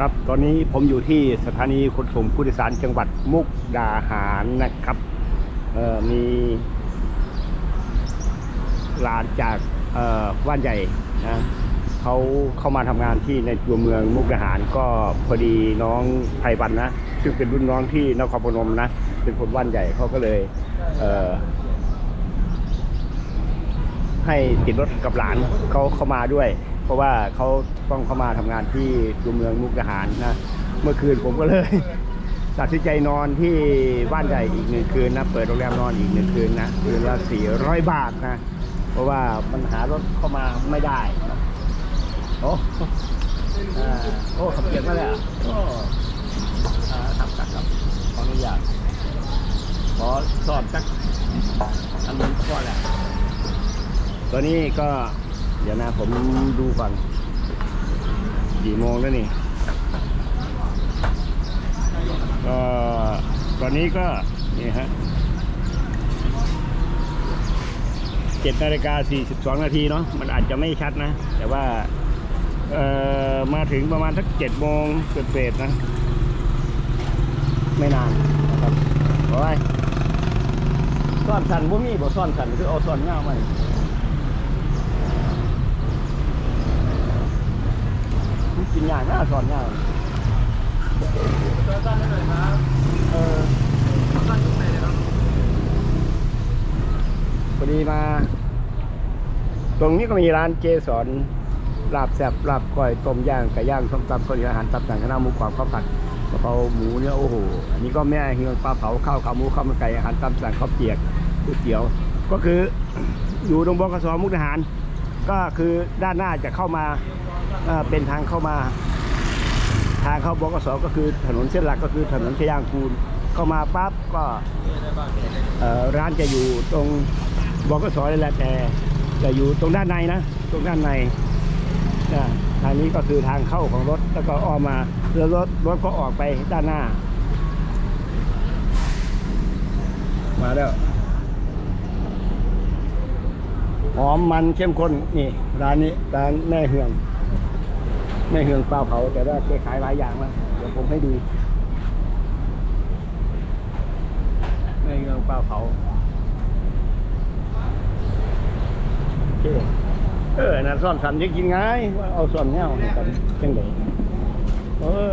ครับตอนนี้ผมอยู่ที่สถานีขนส่งผู้โดยสารจังหวัดมุกดาหารนะครับมีหลานจากว่านใหญ่นะเขาเข้ามาทำงานที่ในตัวเมืองมุกดาหารก็พอดีน้องไพวันนะซึ่งเป็นรุ่นน้องที่นครพนมนะเป็นคนว่านใหญ่เขาก็เลยเให้ติดรถกับหลานเขาเข้ามาด้วย เพราะว่าเขาต้องเข้ามาทำงานที่ตัวเมืองมุกดาหารนะเมื่อคืนผมก็เลย ตัดสินใจนอนที่บ้านใหญ่อีกหนึ่งคืนนะเปิดโรงแรมนอนอีกหนึ่งคืนนะคืนละสี่ร้อยบาทนะเพราะว่ามันหารถเข้ามาไม่ได้นะโอ้อโอ้ขับเกียร์มาเลยอะโอ้อ่าครับครับครับขออนุญาตขอสอบสักอันนึงก็แหละตัวนี้ก็ เดี๋ยวนะผมดูก่อนกี่โมงแล้วนี่ก็ตอนนี้ก็นี่ฮะเจ็ดนาฬิกาสี่สิบสองนาทีเนาะมันอาจจะไม่ชัดนะ แต่ว่าเอ่อมาถึงประมาณสักเจ็ดโมงเศษนะ ไม่นานนะครับโอ้ยซ่อนสันพวกนี้บ่ซ่อนสันคือเอาซ่อนเงามา กินยากน่าสอนยากเจอกันได้เลยครับเออตั้งตรงไหนเลยครับพอดีมา ตรงนี้ก็มีร้านเจสอนลาบแซ่บลาบก้อยต้มย่างไก่ย่างส้มตำข้าวเหนียวอาหารตับสั่งข้าวหน้าหมูกรอบข้าวผัดกะเพราหมูเนี่ยโอ้โหอันนี้ก็แม่เฮียงปลาเผาข้าวขาหมูข้าวมันไก่อาหารตามสั่งข้าวเปียกก๋วยเตี๋ยว ก็คืออยู่ตรงบกสมุกดาหาร ก็คือด้านหน้าจะเข้ามา เป็นทางเข้ามา ทางเข้าบกสก็คือถนนเส้นหลักก็คือถนนชยางกูลเข้ามาปั๊บก็ร้านจะอยู่ตรงบกสนี่แหละแต่จะอยู่ตรงด้านในนะ ตรงด้านในนะทางนี้ก็คือทางเข้าของรถแล้วก็ออกมาแล้วรถรถก็ออกไปด้านหน้า มาแล้วหอมมันเข้มข้นนี่ร้านนี้ร้านแม่เฮือง แม่เฮืองปลาเผาแต่ว่าแกขายหลายอย่างนะเดี๋ยวผมให้ดูในเรื่องปลาเผาโอเคเออนะซ่อนสันจะกินง่ายว่าเอาซ่อนแนวให้กันจังเลยเออ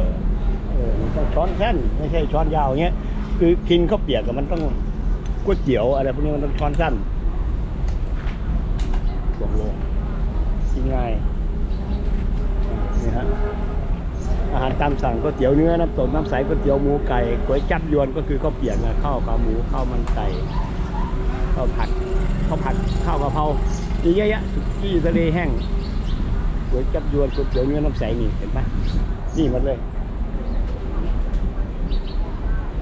เออต้องช้อนแค่นไม่ใช่ช้อนยาวอย่างเงี้ยคือกินข้าวเปียกกับมันต้องก๋วยเตี๋ยวอะไรพวกนี้มันต้องช้อนสั้นลงลงกินง่าย อานี่ฮะอาหารตามสั่งก๋วยเตี๋ยวเนื้อน้ำตกน้ำใสก๋วยเตี๋ยวหมูไก่ก๋วยจับยวนก็คือข้าวเปียกนะข้าวขาหมูข้าวมันไก่ข้าวผัดข้าวผัดข้าวกะเพราอีกเยอะแยะสุกี้ทะเลแห้งก๋วยจับยวนก๋วยเตี๋ยวเนื้อน้ำใสนี่เห็นปะนี่มันเลย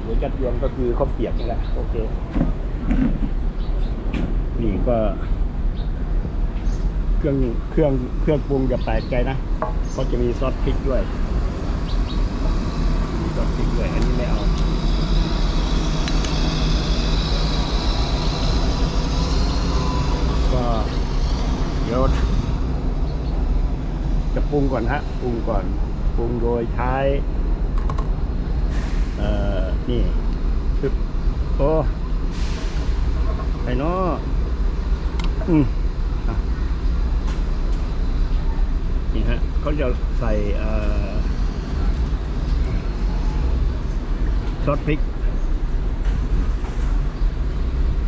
ก๋วยจับยวนก็คือข้าวเปียกนี่แหละโอเคนี่ก็ เครื่องเครื่องเครื่องปรุงอย่าแปลกใจนะเขาจะมีซอสพริกด้วยมีซอสพริกด้วยอันนี้ไม่เอาก็เดี๋ยวจะปรุงก่อนฮะปรุงก่อนปรุงโดยใช้เอ่อนี่โอ้ไอ้นาะอืมอะนี่ฮะ เขาจะใส่ซอสพริก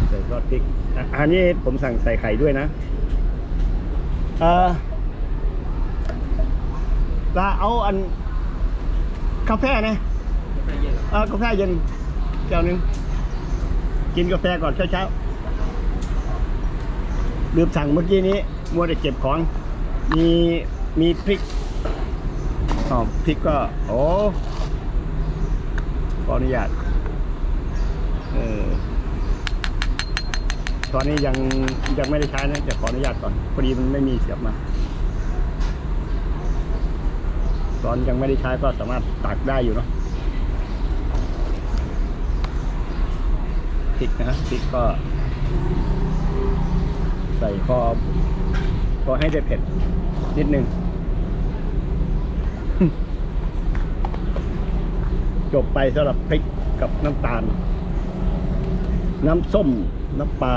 ใส่ซอสพริกอ,อันนี้ผมสั่งใส่ไข่ด้วยนะเออลาเอาอันกาแฟนะไปเย็นเออกาแฟเย็นแก้วนึง กินกาแฟก่อนเช้าๆลืมสั่งเมื่อกี้นี้มัวแต่เก็บของมี มีพริกอ๋อพริกก็โอ้ขออนุญาตเออตอนนี้ยังยังไม่ได้ใช้นะจะขออนุญาตก่อนพอดีมันไม่มีเสียบมาตอนยังไม่ได้ใช้ก็สามารถตักได้อยู่เนาะพริกนะพริกก็ ใส่พอพอให้ได้เผ็ด นิดนึงจบไปสำหรับพริกกับน้ำตาล น้ำส้ม น้ำปลา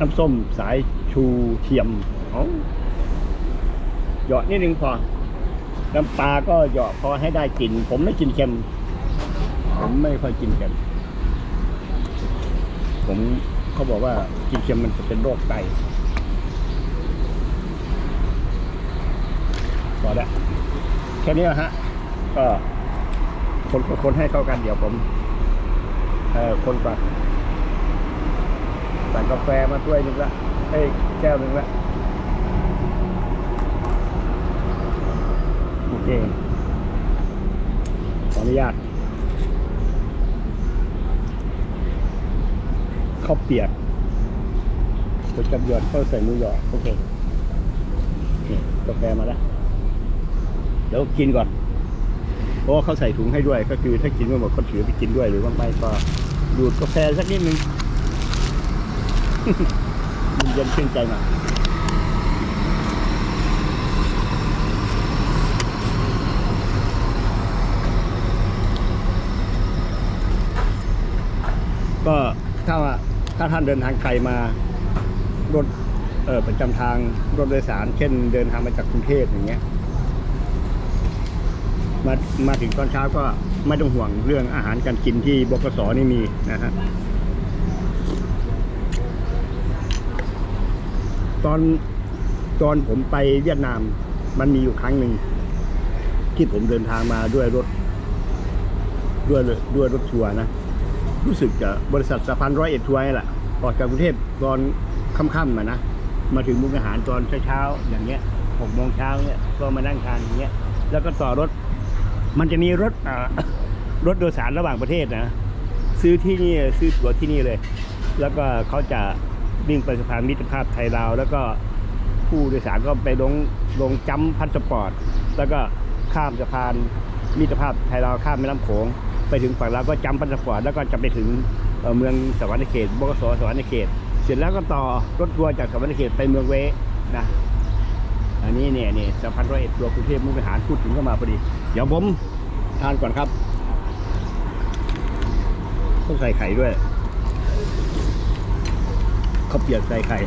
น้ำส้มสายชูเทียมเอาเหยาะนิดนึงพอ น้ำปลาก็หยาะพอให้ได้กลิ่น ผมไม่กินเค็ม ผมไม่ค่อยกินเค็ม ผมเขาบอกว่ากินเค็มมันจะเป็นโรคไต พอแล้วแค่นี้นะฮะ ก็คนคนให้เข้ากันเดี๋ยวผม เออคนก่อนสั่งกาแฟมาถ้วยหนึ่งละเอ้ยแก้วหนึ่งละโอเคขออนุญาตข้าวเปียกก๋วจับยอดข้าใส่หมูยอโอเคนี่กาแฟมาแล้ว เดี๋ยวกินก่อน เพราะว่าเขาใส่ถุงให้ด้วย ก็คือถ้ากินไม่หมดก็ถือไปกินด้วยหรือว่าไม่ก็ดูดกาแฟสักนิดนึงมันเย็นชื่นใจหน่อยก็ถ้าถ้าท่านเดินทางไกลมารถประจำทางรถโดยสาร เช่นเดินทางมาจากกรุงเทพอย่างเงี้ย มามาถึงตอนเช้าก็ไม่ต้องห่วงเรื่องอาหารการกินที่บกสนี่มีนะฮะตอนตอนผมไปเวียดนามมันมีอยู่ครั้งหนึ่ง ที่ผมเดินทางมาด้วยรถ ด้วยด้วยรถทัวร์นะ รู้สึกจะบริษัทสะพานร้อยเอ็ดทัวร์นี่แหละออกจากกรุงเทพตอนค่ำๆมานะมาถึงมุกอาหารตอนเช้าๆอย่างเงี้ยหกโมงเช้าเนี่ยก็มานั่งทานอย่างเงี้ยแล้วก็ต่อรถ มันจะมีรถรถโดยสารระหว่างประเทศนะ ซื้อที่นี่ซื้อตั๋วที่นี่เลย แล้วก็เขาจะวิ่งไปสะพานมิตรภาพไทยลาว แล้วก็ผู้โดยสารก็ไปลงลงจัมพัสปอร์ต แล้วก็ข้ามสะพานมิตรภาพไทยลาวข้ามแม่น้ำโขงไปถึงฝั่งลาวก็จัมพัสปอร์ตแล้วก็จะไปถึงเมืองสวรรค์เขตบกสสวรรค์เขต เสร็จแล้วก็ต่อรถทัวร์จากสวรรค์เขตไปเมืองเวนะอันนี้เนี่ยเนี่ยสะพานร้อยเอ็ดตัวกรุงเทพมุกดาหารพูดถึงก็มาพอดี เดี๋ยวผมทานก่อนครับ ต้องใส่ไข่ด้วยเขาเปียกใส่ไข่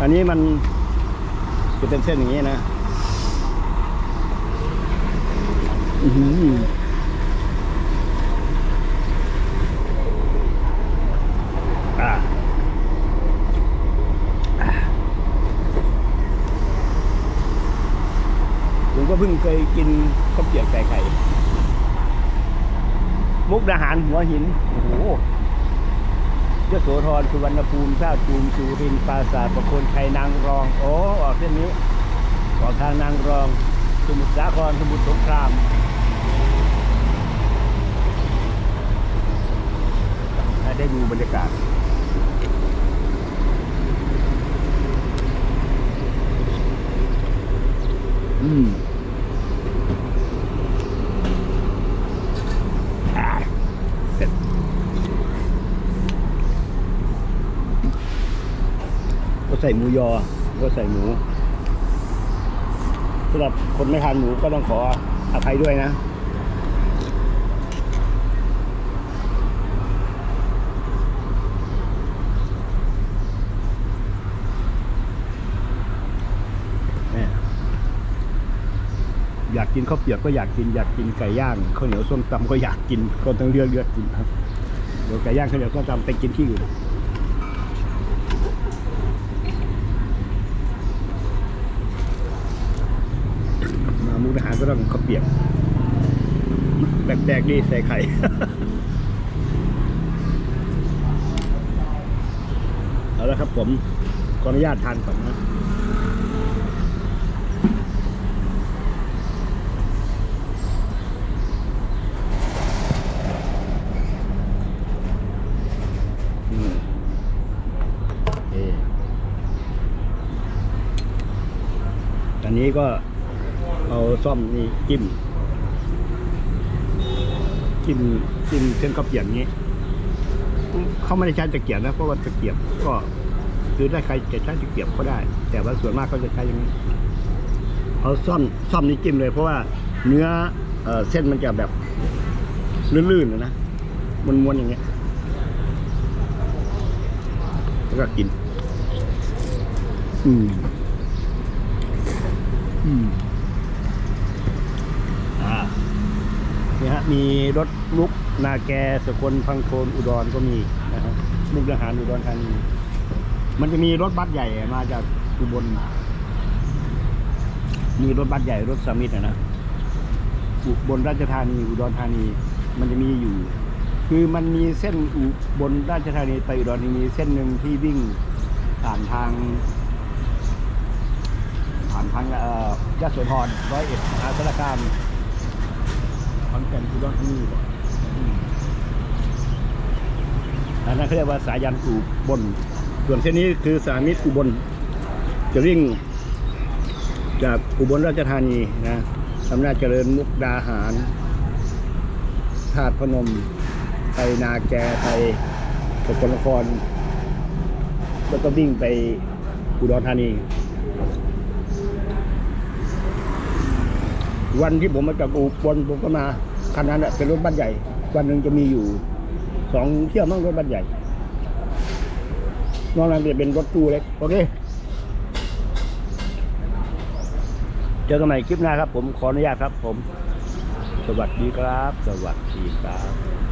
อันนี้มันจะเป็นเส้นอย่างนี้นะ อือหืออ่า ผม ก็เพิ่งเคยกินข้าวเปียกไก่ไข่ มุกดาหารหัวหิน โอ้โหยโสธรสุวรรณภูมิท่าตูมสุรินทร์ปราสาทประโคนชัยนางรอง โอ้ออกเส้นนี้ออกทางนางรอง สมุทรสาครสมุทรสงครามได้ดูบรรยากาศ อืมอ่าเสร็จก็ใส่หมูยอ ก็ใส่หมูสำหรับคนไม่ทานหมูก็ต้องขออภัยด้วยนะอยากกินข้าวเปียกก็อยากกินอยากกินไก่ย่างข้าวเหนียวส้มตำก็อยากกินก็ต้องเลือกเลือกกินครับเดี๋ยวไก่ย่างข้าวเหนียวส้มตำไปกินที่อื่นมามุ ก็ต้องข้าวเปียกแปลกๆดีใส่ไข่เอาละครับผมขออนุญาตทานก่อนนะอืมเอออันนี้ก็ ซ่อมนี่จิ้มจิ้มจิ้มเส้นข้าวเปียกนี้เขาไม่ได้ใช้ตะเกียบนะเพราะว่าตะเกียบก็คือได้ใครจะใช้ตะเกียบก็ได้ แต่ว่าส่วนมากเขาจะใช้อย่างนี้เอาซ่อมซ่อมนี้จิ้มเลย เพราะว่าเนื้อเส้นมันจะแบบลื่นๆนะนะม้วนๆอย่างเงี้ยแล้วก็กิน อืม อืม อ่า เนี่ฮะมีรถลุกนาแกสกลพังโคนอุดรก็มีนะครับมุกดาหารอุดรธานีมันจะมีรถบัสใหญ่มาจากอุบลมีรถบัสใหญ่รถสามิตรอะนะอุบลราชธานีอุดรธานี มันจะมีอยู่ คือมันมีเส้นอุบลราชธานีไปอุดรธานีเส้นหนึ่งที่วิ่งผ่านทาง ผ่านทางเอ่อยโสธรร้อยเอ็ดมหาสารคาม อนแก่นอุดรธานีอืมอันนั้นเขาเรียกว่าสายันอุบลส่วนเส้นนี้คือสามิตรอุบลจะวิ่งจากอุบลราชธานีนะอำนาจเจริญมุกดาหารธาตุพนม ไปนาแกไปสกลนคร แล้วก็วิ่งไปอุดรธานี วันที่ผมมาจากอุบลผมก็มา คันนั้นเป็นรถบัสใหญ่ วันหนึ่งจะมีอยู่สองเที่ยวมั่งรถบัสใหญ่นอกนั้นจะเป็นรถตู้เล็กโอเคเจอกันใหม่คลิปหน้าครับ ผมขออนุญาตครับ ผม สวัสดีครับ สวัสดีครับ